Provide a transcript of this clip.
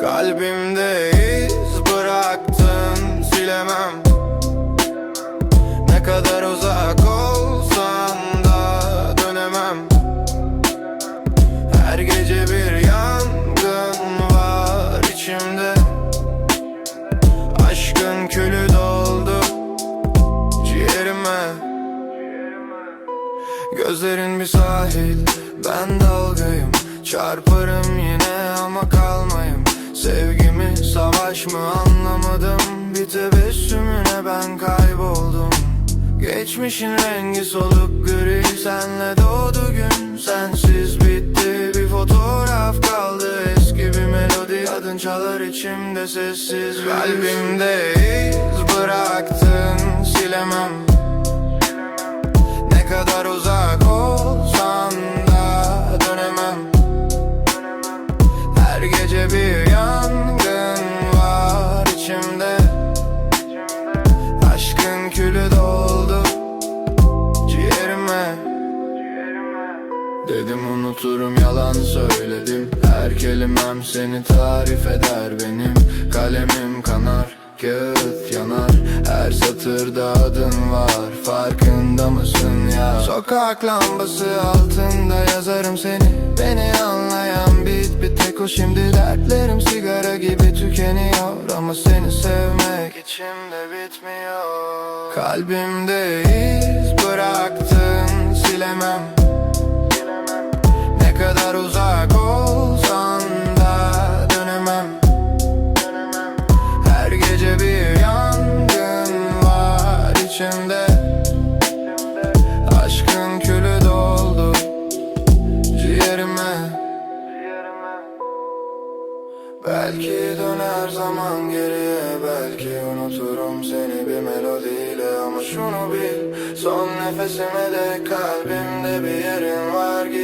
Kalbimde iz bıraktın silemem. Ne kadar uzak olsan da dönemem. Her gece bir yangın var içimde. Aşkın külü doldu ciğerime. Gözlerin bir sahil ben dalgayım. Çarparım yine ama Sevgimi savaş mı anlamadım. Bir tebessümüne ben kayboldum. Geçmişin rengi soluk gri. Senle doğdu gün sensiz bitti. Bir fotoğraf kaldı eski bir melodi. Adın çalar içimde sessiz Kalbimde iz bıraktın silemem. Ne kadar uzak olsan da dönemem. Her gece bir var içimde Aşkın külü doldu. Ciğerime. Dedim unuturum yalan söyledim. Her kelimem seni tarif eder benim. Kalemim kanar Kağıt yanar. Her satırda adın var. Farkında mısın ya? Sokak lambası altında yazarım seni. Beni anlayan bit bir tek o şimdi Dertlerim sigara gibi tükeniyor. Ama seni sevmek içimde bitmiyor. Kalbimde iz Belki döner zaman geriye Belki unuturum seni bir melodiyle. Ama şunu bil Son nefesime de kalbimde bir yerin var. derinde